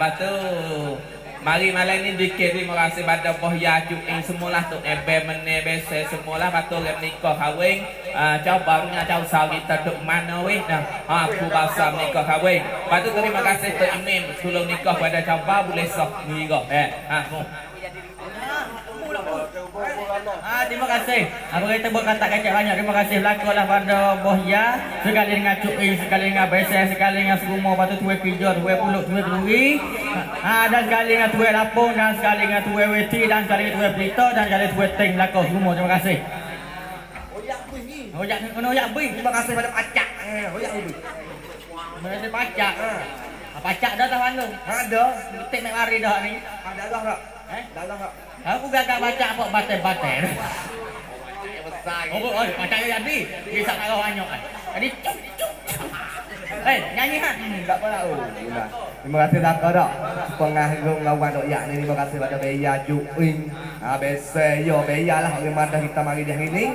lepas tu Mari malam ni dikir terima kasih pada Boh Ya semualah tu Ebe Mene Bese semualah Lepas tu rem nikah kahwin uh, Cau barunya cau sal kita duk mana weh Nah, ha, aku basam nikah kahwin Lepas tu terima kasih tu Imim Tolong nikah pada cau bar boleh sok ni kau Eh, ha, mu Ah, terima kasih. Apa kita buat kata kacak banyak. Terima kasih lakulah pada Bohya. Sekali dengan Cuk Ing, sekali dengan Besar, sekali dengan Semua. Lepas tu tuai kerja, tuai pulut, tuai keluri. Ah, dan sekali dengan tuai lapung, dan sekali dengan tuai weti, dan sekali dengan tuai pelita, dan sekali tuai ting belakang semua. Terima kasih. Oh, jak kena jak bui. Terima kasih pada pacak. Eh, oh ya ibu. Mana pacak. Ah, pacak dah tahu anu. Ada. Tik mek mari dah ni. Ada dah tak? Eh? Dah dah tak? Aku gagal baca apa bater-bater. Oh, oh, macam jadi. Dia sak kau anyok kan. Jadi cuk cuk. Eh, nyanyi ha. Hmm, tak apa lah. Oh. Terima kasih dah kau dak. Pengagung lawan dok yak ni terima kasih pada Beya Juing. Ah bese yo Beya lah orang mana kita mari di hari ni.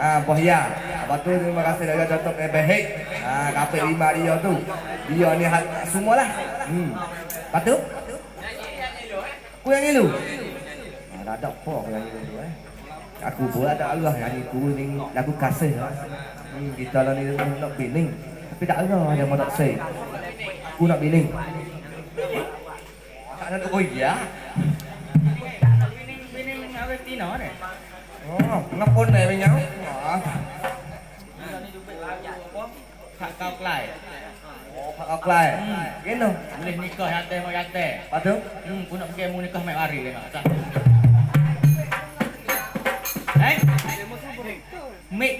Ah Bohya. Lepas tu terima kasih dari Datuk Ebehek. Ah kapek lima dia tu. Dia ni hat semualah. Hmm. Lepas tu yang ni lu. Ah dah ada apa aku yang ni tu eh. Aku pun ada Allah nyanyi ku ni lagu kasih lah. Hmm, kita lah ni nak bining. Tapi tak ada yang mau tak say. Aku nak bining. Tak ada oh ya. Tino ni. Oh, ngapun ni punya. Ah, Hak kau kelai. oh, Pak Aklai. Gino. Boleh nikah yate mau yate. Lepas tu, Hmm, pun nak pergi mu nikah mek mari tengok.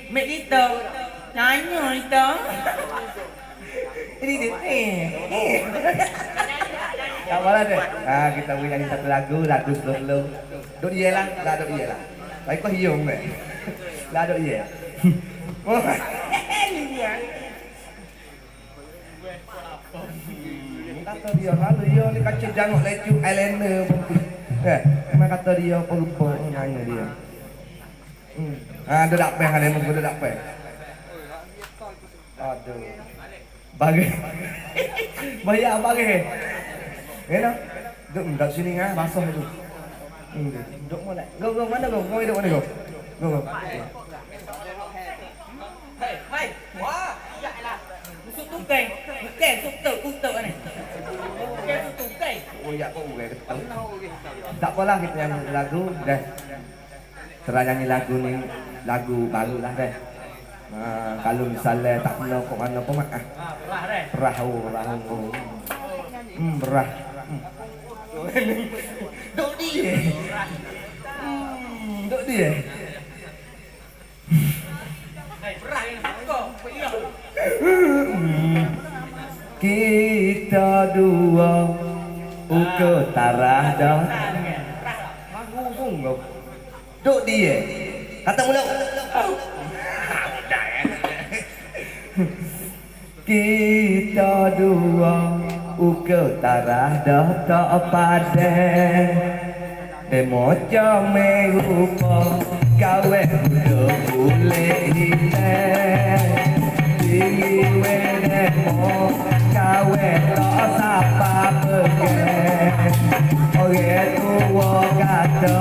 Mek kita. Nyanyi kita. ini dia. Eh. Tak apa lah. Ah, kita boleh nyanyi satu lagu, lagu slow-slow. Duk dia lah, lah duk dia lah. Baik kau hiung deh. Lah duk dia. Oh. Kata dia, lalu dia ni kacau jangok lecu eyeliner pun. Eh, kata dia perupa nyanyi dia. Hmm. Ah, dia tak peh ada muka dia tak peh. Aduh. Bagi. Bayar bagi. Ya no. Duk duk sini ah, basah tu. Hmm, duk mana? Go go mana go? Go duk mana go? Go go. Hei, hei. Wah, ni. Tukang tukang. Oh ya kok gue ketemu. Tak apalah kita yang lagu dah. Terang nyanyi lagu ni lagu baru lah deh. Ah, kalau misalnya tak kenal kok mana pun mak ah. Lah deh. Perahu, perahu. Hmm, berah. Hmm. Duk dia. Hmm, duk dia. Kita dua uke tarah dah. Sungguh. Duk dia. kata mulu kita dua uke tarah dah tak padeng Memoja merupa kawe muda mulai hitam Tinggi wenemo kawe tak sapa pegang Orang tua kata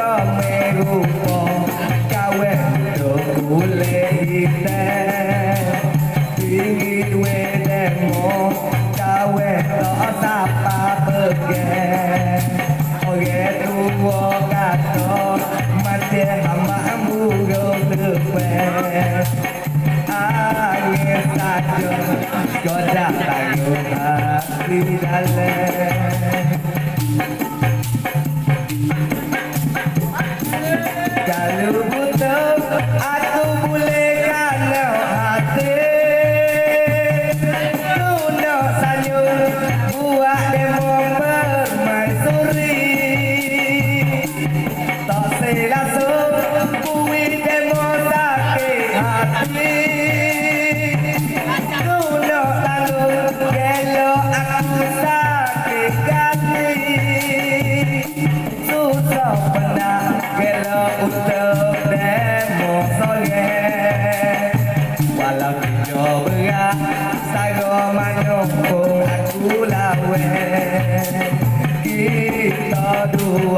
Kau dah tanggung hati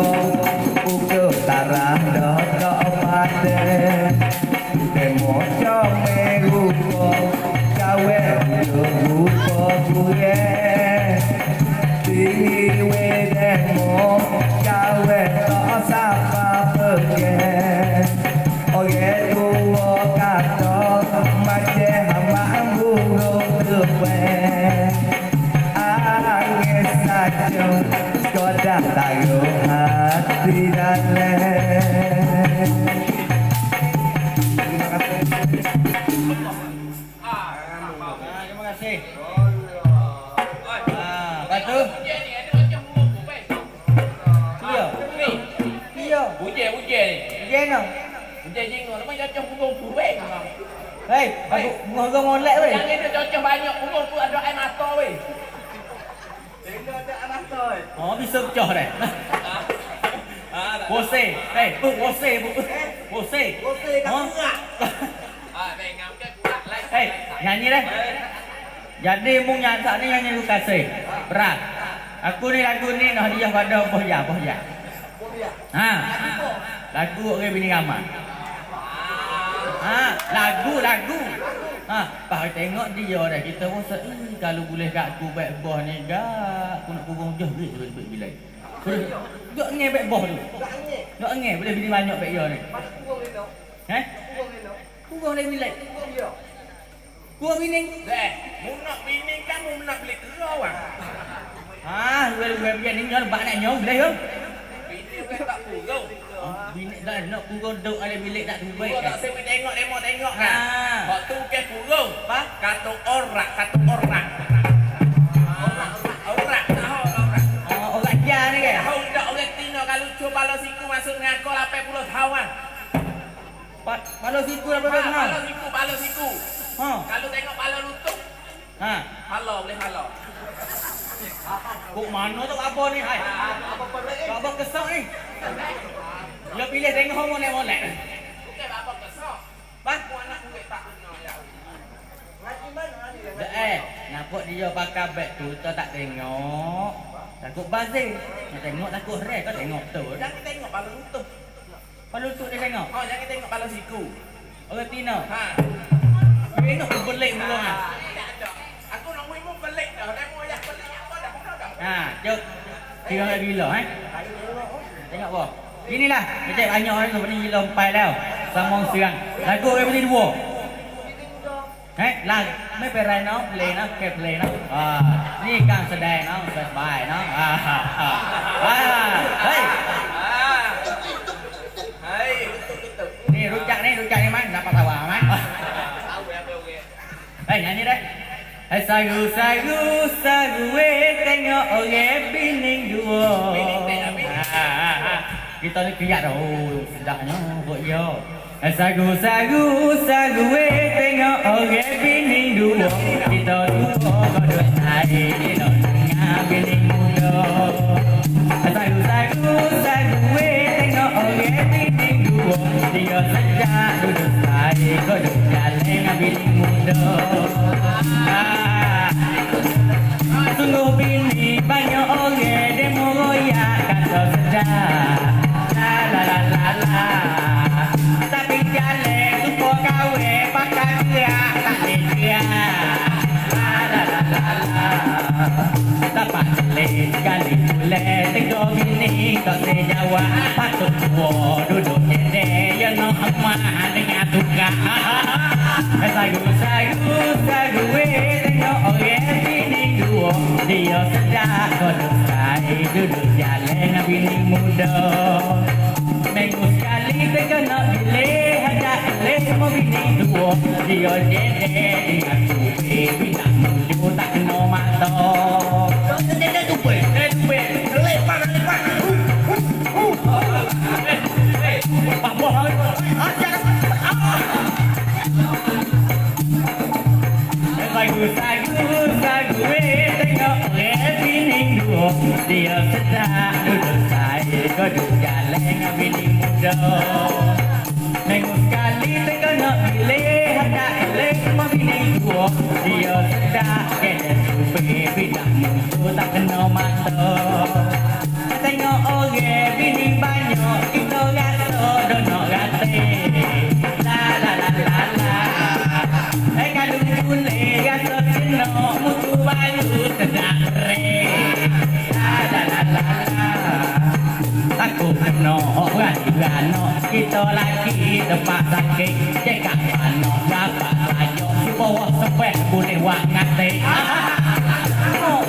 dua ukur Hei, aku ngogo molek weh. Yang ini cocok banyak punggung tu ada air mata weh. Oh, bisa pecah dah. Ah, Bose. Hei, bu bose, bu. Bose. Bose kat Ah, baik ngam ke kuat lain. Hei, nyanyi dah. Jadi mu nyanyi ni nyanyi lu kasih. Berat. Aku ni lagu ni nak hadiah pada Bohya, Bohya. Ha. Lagu orang bini ramai. Ha, lagu lagu. Ha, pak tengok dia dah kita pun se "Eh, kalau boleh kat aku baik boh ni gak aku nak kurung je duit duit duit bilai. Gak nge baik boh tu. Gak nge boleh bini banyak baik dia ni. Eh? Kurung dia bilai. Kurung bini. Eh, mu nak bini kan mu nak beli kerau ah. Ha, gue gue biar ni nyol bak nak nyol boleh ke? Bini tak kurung. Bini dah nak kurung duk ada bilik tak tu baik. Kau tak sewi tengok demo tengok Ha. kan. Kau tu ke kurung. Apa? Kata orang, kata orang. Orang, orang, tahu orang. Oh, orang dia ni ke? Tahu tak orang Tino kalau cuba lo siku masuk ngakol 80 tahun. Pak, kalau siku apa Ha, dah balo siku, balo siku. Ha. Kalau tengok balo lutut, Ha. halo boleh halo. Kok mana tu apa ni hai? Tak apa kesok ni. Dia pilih tengok homo nak molek. Bukan apa kesok. Pak, Aku anak duit tak guna ya. Dah eh, nampak dia pakai beg tu tak tak tengok. Takut bazir. Nak tengok takut rare kau tengok betul. Jangan tengok balo lutut. Kalau tu dia tengok. Oh, jangan tengok balo siku. Orang Tino. Ha. Tengok tu belik mula ah. Tak ada. Aku nak mu pelik dah. Demo yang pelik apa dah. Apa dah. Ha, jom. Kira lagi gila eh. Tengok apa? Inilah, macam banyak orang tu ni gila empat dah. Sambung serang. Lagu orang beli dua. Eh, lag ไม่เป็นไรเนาะเพลงนะแค่เพลงนะอ่านี่การแสดงเนาะสบายเนาะอ่าอ่าอ่าเฮ้ย Ah. Hai, lutut lutut. นี่รู้จักนี่รู้จักนี่มั้ยนับปะตะวามั้ย Tahu ya, tahu ya. เฮ้ย nyanyi deh Hai sagu sagu sagu we tengok orang bining dua. Bining tengok, bining. kita ni kiyak dah oh sedapnya buat yo sagu sagu sagu we tengok oge bining dua kita dua kodok hari ni non ngah bining muda sagu sagu sagu we tengok oge bining dua dia saja duduk hari kodok jalan bining muda Dapat jalan sekali boleh Tengok bini tak sejawab Patut tua duduk jede Ya no emak dengan tukar Sagu sagu sagu weh Tengok orang bini dua Dia sedap kodok sai Duduk jalan dengan bini muda Minggu sekali terkena pilih Ada pilih semua bini dua Dia jede dengan kupi Bila muju tak kena mata dua Dia sedap duduk saya Koduk jalan dengan bini muda Minggu sekali terkena pilih lagi depan lagi. Cekak pano dapat layo Simo wak sepeh bule wak ngate. Ah,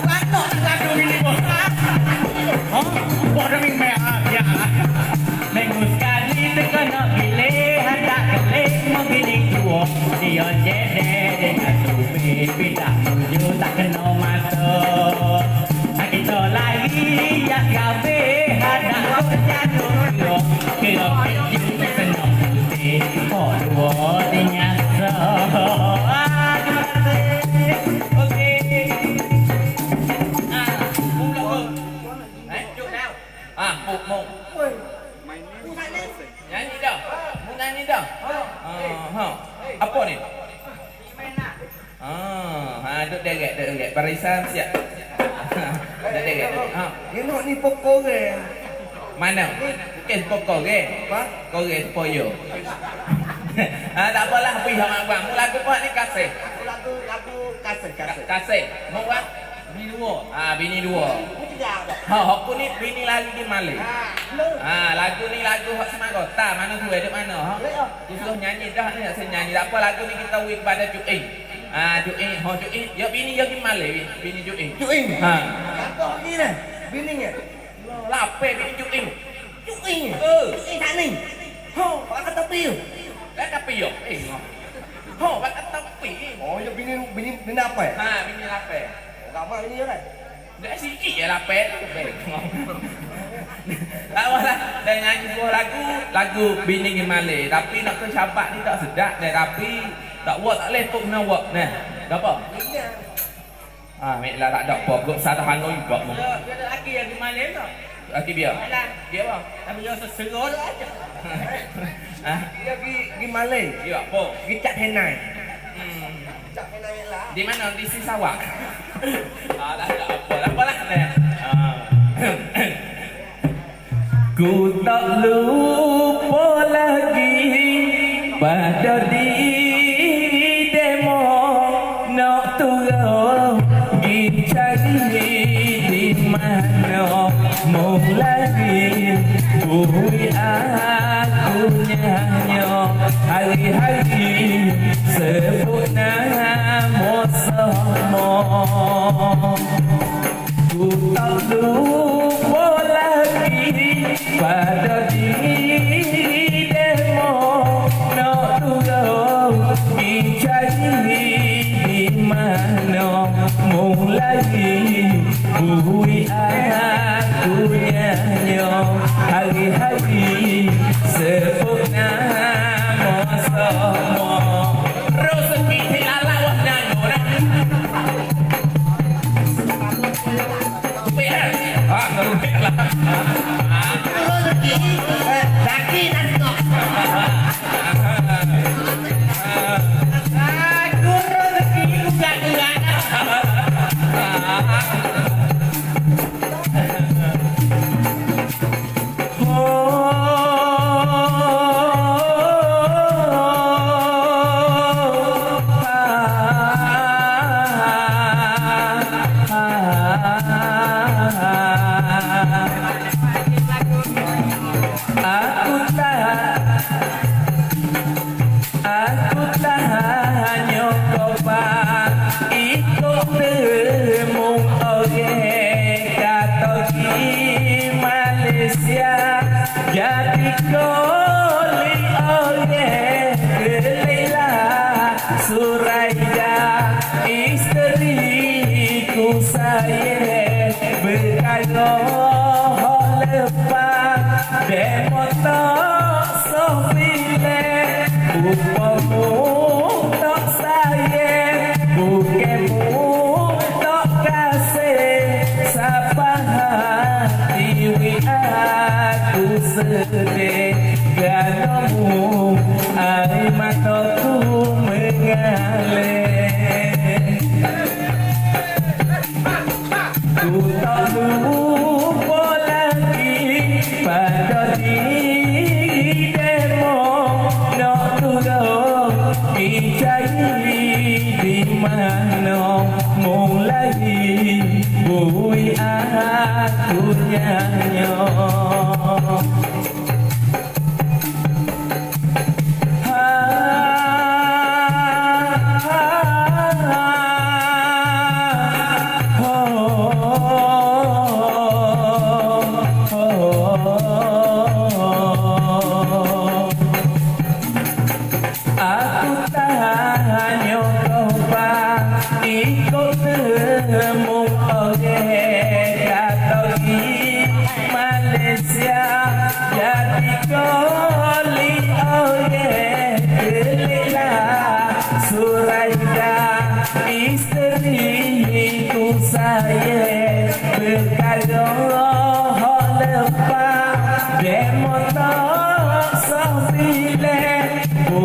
pano terlalu ini bos Oh, bos ming mea Minggu sekali tekena pilih Hantar kelih menggini tua Dia jede dengan tupi Pindah menuju tak kena masuk. Barisan siap. Duk derek. Ha. Tengok ni pokok. Mana? Bukan pokok ke? Apa? Korek poyo. Ah, tak apalah pergi sama abang. Mu lagu buat ni kasih. Lagu lagu kasih kasih. Kasih. Mu buat bini dua. Ah, bini dua. Ha, aku ni bini lagi di Malay. Ah, lagu ni lagu hak semak kota. Mana tu ada mana? Ha? Dia suruh nyanyi dah ni nak saya nyanyi. Tak apa lagu ni kita wik pada Cuk Ing. Ah, ho Cuk Ing. Ya bini ya di Malay, bini. Cuk Ing. Ha. Apa ni ni? Bini ni. Lape bini Cuk Ing. Cuk Ing. Eh, Ing tak ni. Ho, pak kata piu. dah tapi yo. Eh, ngoh. Ho, bak kata pi. Oh, ya bini bini bini apa? Ha, bini lape. Ramai ini ya kan? Dah sikit je lape tu. Tak apalah Dah nyanyi sebuah lagu Lagu Bini Malay Tapi nak ke syabat ni tak sedap dah Tapi Tak buat tak boleh pun kena buat Nah apa Iya. Ah, mek lah tak ada apa Gok satu hanoi juga mu Dia dia ada lagi yang di Malaysia tu. Lagi biar Baiklah. Dia apa? Tapi dia seserol aja. Ah, Dia pergi pergi Malay. dia apa? Pergi cat henai. Hmm. Cat henai lah. Di mana? Di si sawak. ah, tak ada apa. Tak apalah. Nah. Ah. Ku tak lupa lagi pada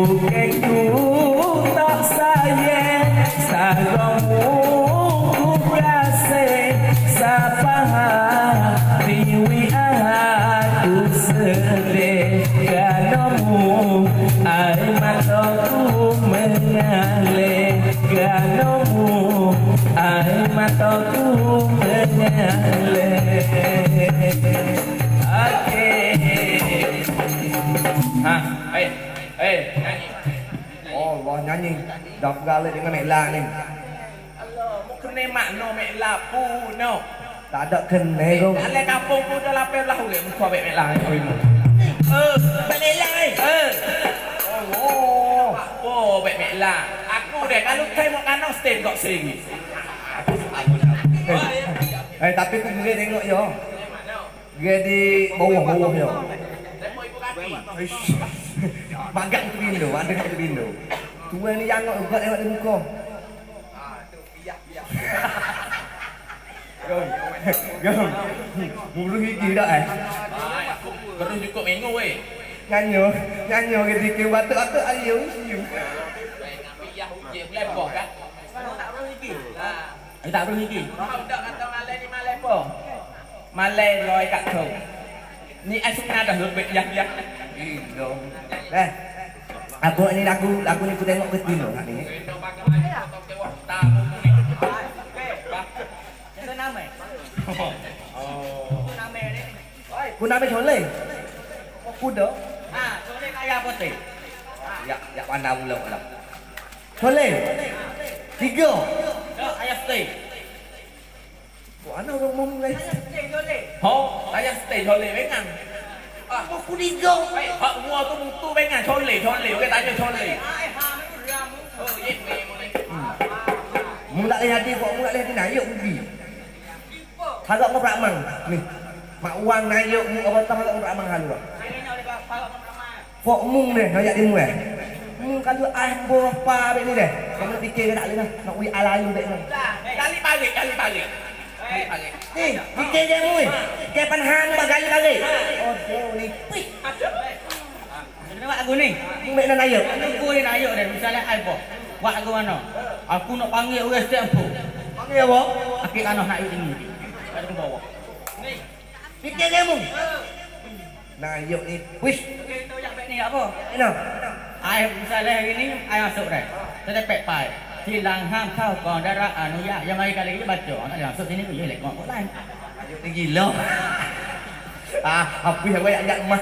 Oh. Oh, nyanyi. Dah gala dengan Mek La ni. Allah, mu kena makno mek lapu no. Tak ada kena tu. Dalam kampung pun dah lapar lah urip muka mek mek lah oi mu. Eh, balik lah eh. Eh. Oh. Oh, mek mek lah. Aku deh kalau kai mau kanong stay kok sini. Eh, tapi aku gerai tengok yo. Gerai di bawah-bawah yo. Bagat tu bindo, ada kat bindo. Tuan ni yang nak buat tengok di muka. Gom. Gom. Mulu gigi dah eh. Baru cukup minggu weh. Nyanyo, nyanyo ke dikir batuk-batuk ayo siu. Piyah ujian leboh kan. Tak perlu lagi. Ha. Eh tak perlu lagi. Kau dak kata malai ni malai apa? Malai loi kat kau. Ni asuk dah lebih yak-yak. Gom. Eh. Aku ni aku aku ni aku tengok ke bindo kat ni. Itu nama. Oh. Itu nama ni. Ku nak ambil soleh. Oh, kuda. Ah, sore kaya putih. Ya, ya pandai pula pula. Soleh. Tiga. Dok, ayah stay. Buat mana orang mau mulai? Stay sore. Ho, ayah stay chole bengang. Ah, Aku tiga. Hey, hak gua tu mutu bengang chole chole. Oke tanya chole. Ai ha mu ram. Oh, ye me mo ni. Mu tak lihat hati kok, mu tak lihat hati nayuk pergi. Harap kau beramang. Ni. Mak uang nayuk mu apa tahu harap kau beramang halu. Fok mung deh, nayuk di mu eh. Mu kalau ah boh pa ni deh. Kamu fikir tak leh nak wi alalu dek ni. Kali balik, kali balik. Kali balik. Ni, fikir dia mu. Ke panhan bagai kali. Oh, dia ni. Pih. Kena buat aku ni. Mek nak nayuk. Aku ni nak ayuk dia. Misalnya apa? Buat aku mana? Aku nak panggil orang setiap apa? Panggil apa? Akik tanah nak ayuk tinggi. Ada ke bawah. Ni. Fikir dia mu. Nayuk ni. Wish. Kita yang baik ni apa? Ni nak. Ai misalnya hari ni ai masuk dah. Saya pek pai. Silang ham kau kau darah anu ya. Yang mari kali ni baca. Nak masuk sini tu je lek kau lain. Nayuk ni gila. Ah, apa yang banyak kat rumah.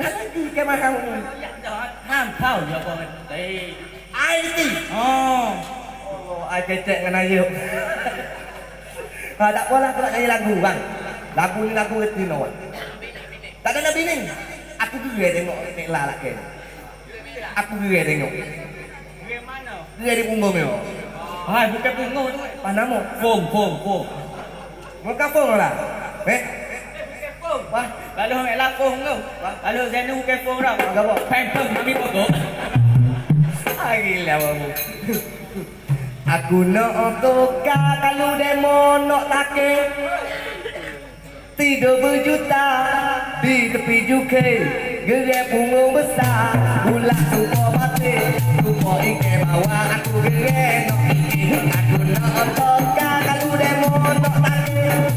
Dah lagi ke mahal ni. Ya dah ham kau je apa. Eh. Ai ni. Oh. Oh, ai kecek dengan ayuk. Ha, tak apalah aku nak nyanyi lagu bang. Lagu ni lagu reti no. Tak ada nabi ni. Aku gerai tengok Nek La lah ke. Aku gerai tengok. Dia di punggung. Hai, bukan punggung tu. Panamu. Fong, fong, fong. Mau kapung lah. Eh, Wah, kalau ambil lapung tu. Kalau Zainul bukan fong dah. Agak apa? Pempem kami pokok. gila kamu. Aku nak toka kalau demo nak take Tiga berjuta di tepi juke Gerai punggung besar Ulah suka batik Suka ike bawa aku gerai nak ike Aku nak toka kalau demo nak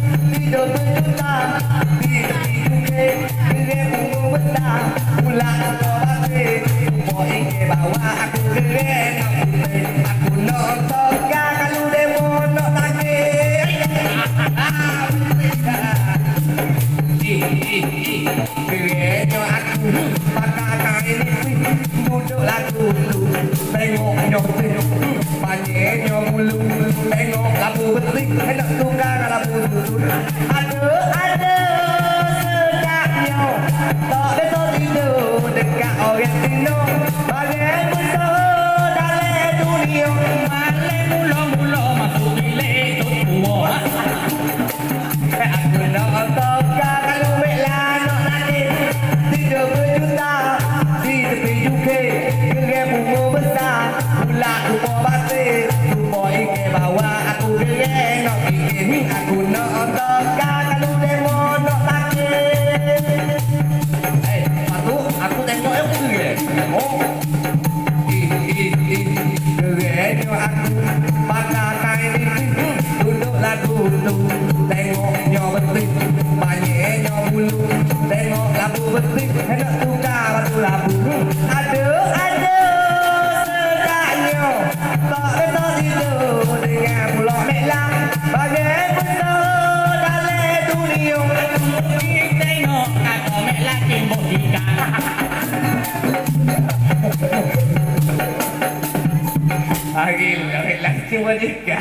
Agil, lagi cuma dia.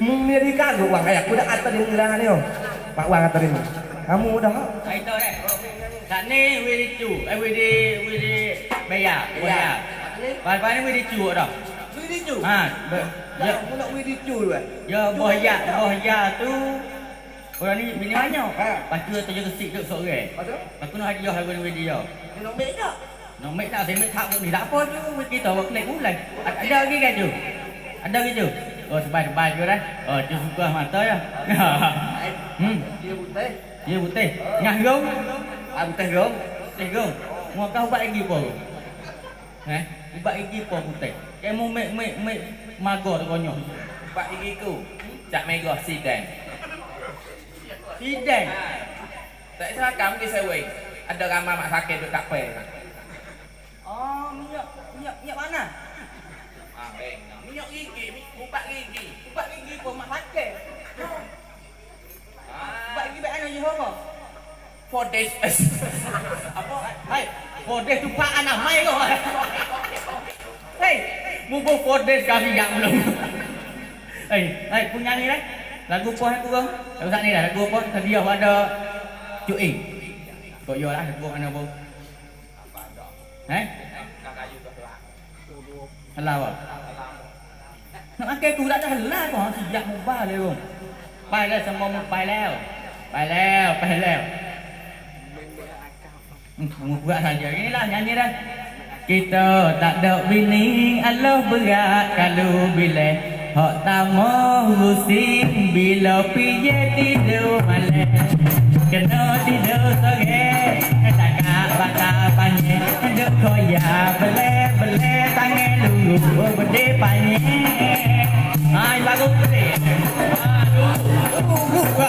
Mumia di kagak wang kayak kuda atas di mulia ni oh. Pak wang atas ini. Kamu udah Hai tu deh. Kat ni we di cu, eh we di we di beya, beya. Pai-pai ni we di cu dah. Widi cu. Ha, ya, Aku nak widi cu dulu. ya bohya, bohya tu Orang ni bini banyak. Ha. Lepas tu tu juga sik duk seorang. Apa tu? Aku nak hadiah lagu ni we dia. Ni nak mek tak? Nak make tak saya make tak ni tak apa tu kita buat klik bulan. Ada lagi kan tu? Ada lagi tu? Oh sebab-sebab je dah. Oh tu suka mata ya. hmm, Dia putih. dia putih. Ngah gong. Ah putih dong. Putih gong. Mau kau buat lagi apa? Eh, buat lagi apa putih? Kamu mau make make make magor konyol. Pak gigiku. Cak megah sidang. Sidang. Tak salah kamu di sewing. Ada ramai mak sakit dekat pe. Oh, minyak minyak mana? Ah. Minyak gigi, ubat gigi. Buat gigi pun mak. Buat Ah, gigi baik mana je apa? for days. Apa? Hai, for days tu pak anak mai kau. Hei, mubo for days kami yang belum. Hei, hei punya ni dah. Lagu apa aku kau? Lagu sat ni dah. Lagu apa? Tadi dia ada cuing. Kau yo lah lagu mana bu? Eh? Halau ah. Nak pakai tu tak dah halau kau. Sejak mubah le kau. ไปแล้วสมองมึงไปแล้ว ไปแล้วไปแล้วอืมมึงbuat saja inilah nyanyi dah kita tak ada bini Allah berat kalau bila hak tamu rusing bila pije tidur malam kena tidur sore ta ba nhé được thôi già bê lê bê lê ta nghe lùng lùng bê đê ba nhé ai ba gốc bê lê ba lùng lùng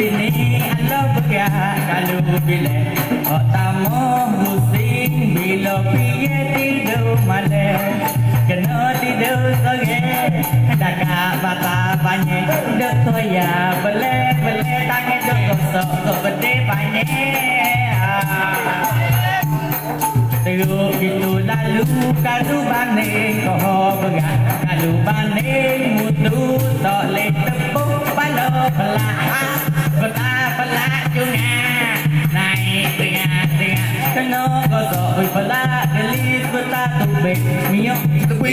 bini Allah berat kalau bila Hak tamu pusing bila piye tidur malam Kena tidur sore Dekat bata banyak Dek toya Belek belek Tangan dek gosok Kok gede banyak Teruk gitu lalu Kalau banding Kau berat Kalau banding Mutu Tak boleh tepuk Pala pelak bala bala junga nai tia tia kano go so bala delis bata tu be mio tu be